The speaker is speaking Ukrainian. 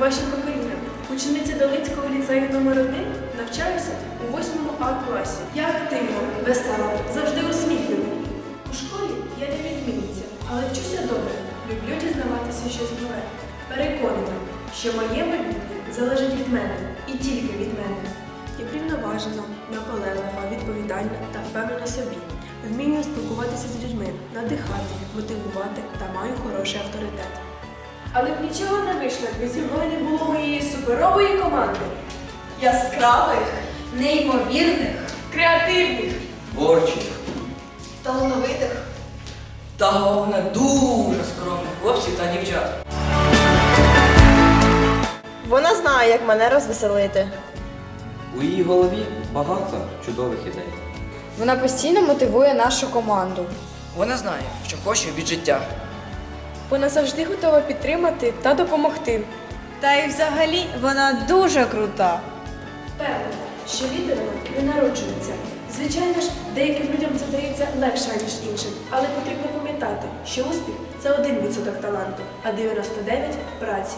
Іващенко покоління, учениця Долицького ліцею номер 1 навчаюся у 8 А класі. Я активна, весела, завжди усміхнена. У школі я не відмінниця, але вчуся добре. Люблю дізнаватися щось нове. Переконана, що моє майбутнє залежить від мене і тільки від мене. Я рівноважена, наполеглива, відповідальна та впевнена собі. Вмію спілкуватися з людьми, надихати, мотивувати та маю хороший авторитет. Але б нічого не вийшло, якби зі мною не було моєї суперової команди. Яскравих, неймовірних, Креативних, творчих талановитих. Та головне дуже скромних хлопців та дівчат. Вона знає, як мене розвеселити. У її голові багато чудових ідей. Вона постійно мотивує нашу команду. Вона знає, що хоче від життя. Вона завжди готова підтримати та допомогти. Та й взагалі вона дуже крута. Впевнена, що лідерами не народжуються. Звичайно ж, деяким людям це дається легше, ніж іншим, але потрібно пам'ятати, що успіх це один відсоток таланту, а 99 праці.